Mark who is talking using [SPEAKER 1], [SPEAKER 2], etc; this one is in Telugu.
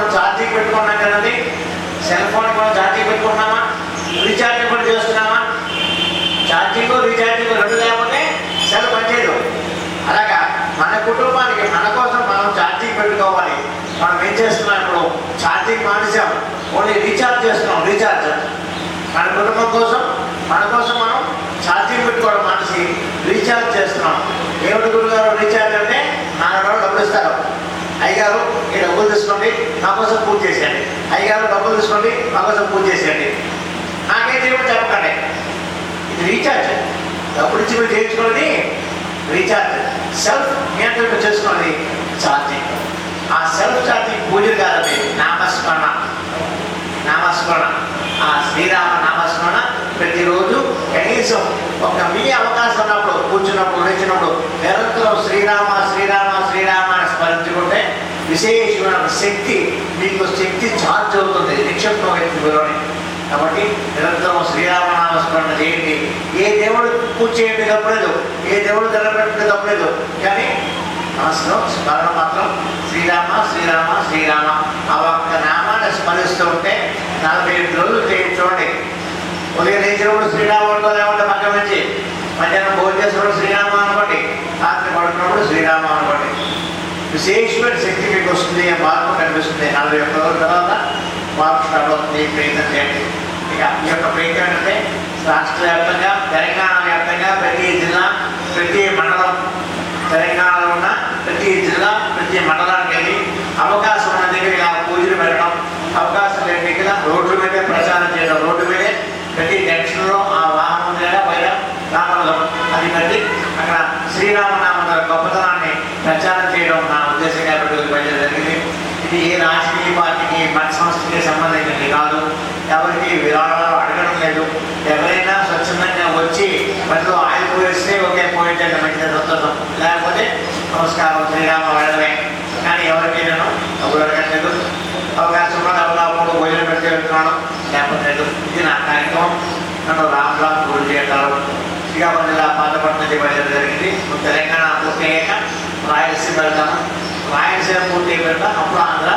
[SPEAKER 1] ఛార్జింగ్ పెట్టుకున్నాం కదండి? సెల్ ఫోన్ కూడా ఛార్జింగ్ పెట్టుకున్నామా రీఛార్జ్ కూడా చేస్తున్నామా? ఛార్జింగ్ రీఛార్జింగ్ రెండు లేకపోతే సెల్ పనిచేయదు. అలాగా మన కుటుంబానికి మన కోసం మనం ఛార్జింగ్ పెట్టుకోవాలి. మనం ఏం చేస్తున్నాం ఇప్పుడు? ఛార్జింగ్ మానేసాం ఓన్లీ రీఛార్జ్ చేస్తున్నాం రీఛార్జ్. మన కుటుంబం కోసం మన కోసం మనం ఛార్జింగ్ పెట్టుకోవడం మానేసి రీఛార్జ్ చేస్తున్నాం. ఏమిటి గురుగారు రీఛార్జ్ అంటే? నాలుగు రోజులు డబ్బులు ఇస్తారు. అయ్యగారు ఈ డబ్బులు తీసుకోండి నా కోసం పూజ చేసేయండి. అయ్యగారు డబ్బులు తీసుకోండి నా కోసం పూజ చేసేయండి. నాకేం చేయమని చెప్పకండి. ఇది రీఛార్జ్ డబ్బులు ఇచ్చి మీరు చేయించుకోండి. రీఛార్జ్ సెల్ఫ్ నియంత్రణ చేసుకోండి. ఛార్జింగ్ ఆ సెల్ఫ్ ఛార్జింగ్ పూజలు కాదండి నామస్మరణ. నామస్మరణ. ఆ శ్రీరామ నామస్మరణ ప్రతిరోజు కనీసం ఒక మీ అవకాశం ఉన్నప్పుడు కూర్చున్నప్పుడు లేచినప్పుడు నిరంతరం శ్రీరామ విశేషమైన శక్తి మీకు శక్తి ఛార్జ్ అవుతుంది. నిక్షిప్తం వ్యక్తిలోని కాబట్టి నిరంతరం శ్రీరామనామ స్మరణ చేయండి. ఏ దేవుడు పూజ చేయండి తప్పలేదు ఏ దేవుడు తెల్లబెట్టండి తప్పలేదు కానీ మనసులో స్మరణ మాత్రం శ్రీరామ శ్రీరామ శ్రీరామ. ఆ ఒక్క నామాన్ని స్మరిస్తూ ఉంటే నలభై ఎనిమిది రోజులు చేయించుకోండి ఉదయం లేచినప్పుడు శ్రీరామ అనుకో లేకుంటే పక్కన నుంచి మధ్యాహ్నం భోజనం చేసినప్పుడు శ్రీరామ అనుకోండి. రాత్రి పడుకున్నప్పుడు శ్రీరామ విశేషమైన శక్తి మీకు వస్తుంది మార్పు కనిపిస్తుంది. నలభై ఒక్క రోజుల తర్వాత మార్పు స్టార్ట్ అవుతుంది ఈ ప్రయత్నం చేయండి. ఇక ఈ యొక్క ప్రయత్నం అంటే రాష్ట్ర వ్యాప్తంగా తెలంగాణ వ్యాప్తంగా ప్రతి జిల్లా ప్రతి మండలం తెలంగాణలో ఉన్న ప్రతి జిల్లా ప్రతి మండలానికి వెళ్ళి అవకాశం ఉన్న దగ్గర ఇలా పూజలు పెట్టడం అవకాశం లేని దగ్గర రోడ్ల మీదే ప్రచారం చేయడం. రోడ్డు మీదే ప్రతి జంక్షన్లో ఆ వాహనం మీద పైన రావడం. అది పెట్టి అక్కడ శ్రీరామనామం గొప్పతనాన్ని ప్రచారం చేయడం నా ఉద్దేశం కాబట్టి వెళ్ళడం జరిగింది. ఇది ఏ రాజకీయ పార్టీకి మత సంస్థకి సంబంధించింది కాదు. ఎవరికి విరాళాలు అడగడం లేదు. ఎవరైనా స్వచ్ఛందంగా వచ్చి మధ్యలో ఆయిల్ పోయిస్తే ఒకే పోయింటే మంచిది సంతోషం. లేకపోతే నమస్కారం శ్రీరామ వెళ్ళడమే కానీ ఎవరికి నేను డబ్బులు అడగట్లేదు. అవకాశం కూడా ఎవరు అప్పుడు భోజనం పెట్టి వెళ్తున్నాను. లేకపోతే ఇది నా కార్యక్రమం. నన్ను రామ్ రామ్ గురి చేయగలరు శ్రీకాకుళం జిల్లా పాతపట్నం చేయడం జరిగింది. తెలంగాణ పూర్తి అయ్యాక రాయలసీమ వెళ్తాము. రాయలసీమ పూర్తి అయిపోయాక అప్పుడు ఆంధ్ర